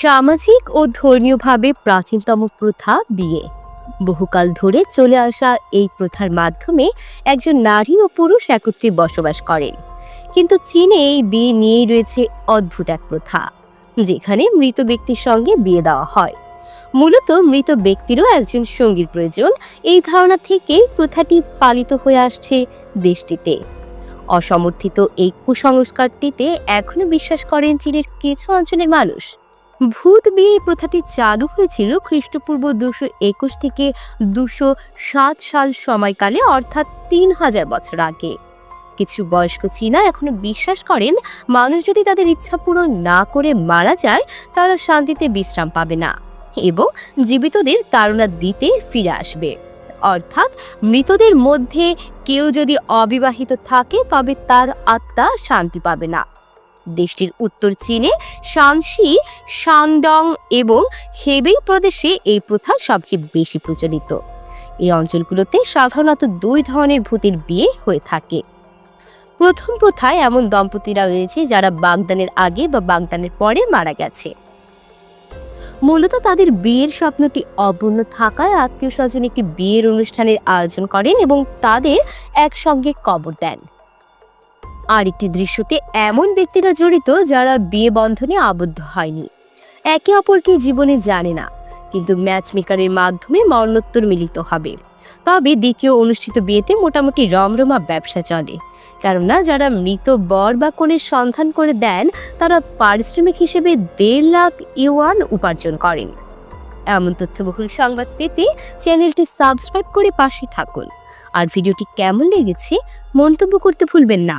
সামাজিক ও ধর্মীয়ভাবে প্রাচীনতম প্রথা বিয়ে। বহুকাল ধরে চলে আসা এই প্রথার মাধ্যমে একজন নারী ও পুরুষ একত্রে বসবাস করেন। কিন্তু চীনে এই বিয়ে নিয়েই রয়েছে অদ্ভুত এক প্রথা, যেখানে মৃত ব্যক্তির সঙ্গে বিয়ে দেওয়া হয়। মূলত মৃত ব্যক্তিরও একজন সঙ্গীর প্রয়োজন, এই ধারণা থেকেই প্রথাটি পালিত হয়ে আসছে দেশটিতে। অসমর্থিত এই কুসংস্কারটিতে এখনও বিশ্বাস করেন চীনের কিছু অঞ্চলের মানুষ। ভূত বিয়ে প্রথাটি চালু হয়েছিল খ্রিস্টপূর্ব দুশো একুশ থেকে দুশো সাত সাল সময়কালে, অর্থাৎ তিন হাজার বছর আগে। কিছু বয়স্ক চীনা এখনও বিশ্বাস করেন, মানুষ যদি তাদের ইচ্ছা পূরণ না করে মারা যায়, তারা শান্তিতে বিশ্রাম পাবে না এবং জীবিতদের তাড়না দিতে ফিরে আসবে। অর্থাৎ মৃতদের মধ্যে কেউ যদি অবিবাহিত থাকে, তবে তার আত্মা শান্তি পাবে না। দেশটির উত্তর চীনে শানসি শানডং এবং হেবেই প্রদেশে এই প্রথা সবচেয়ে বেশি প্রচলিত। এই অঞ্চলগুলোতে সাধারণত দুই ধরনের ভূতের বিয়ে হয়ে থাকে। প্রথম প্রথায় এমন দম্পতিরা রয়েছে যারা বাগদানের আগে বা বাগদানের পরে মারা গেছে। মূলত তাদের বিয়ের স্বপ্নটি অপূর্ণ থাকায় আত্মীয় স্বজন একটি বিয়ের অনুষ্ঠানের আয়োজন করেন এবং তাদের একসঙ্গে কবর দেন। আরেকটি দৃশ্যতে এমন ব্যক্তিরা জড়িত যারা বিয়ে বন্ধনে আবদ্ধ হয়নি। একে অপরকে জীবনে জানে না, কিন্তু ম্যাচ মেকারের মাধ্যমে মরণোত্তর মিলিত হবে। তবে দ্বিতীয় অনুষ্ঠিত বিয়েতে মোটামুটি রমরমা ব্যবসা চলে, কেননা যারা মৃত বর বা কনের সন্ধান করে দেন, তারা পারিশ্রমিক হিসেবে দেড় লাখ ইউয়ান উপার্জন করেন। এমন তথ্যবহুল সংবাদ পেতে চ্যানেলটি সাবস্ক্রাইব করে পাশে থাকুন। আর ভিডিওটি কেমন লেগেছে, মন্তব্য করতে ভুলবেন না।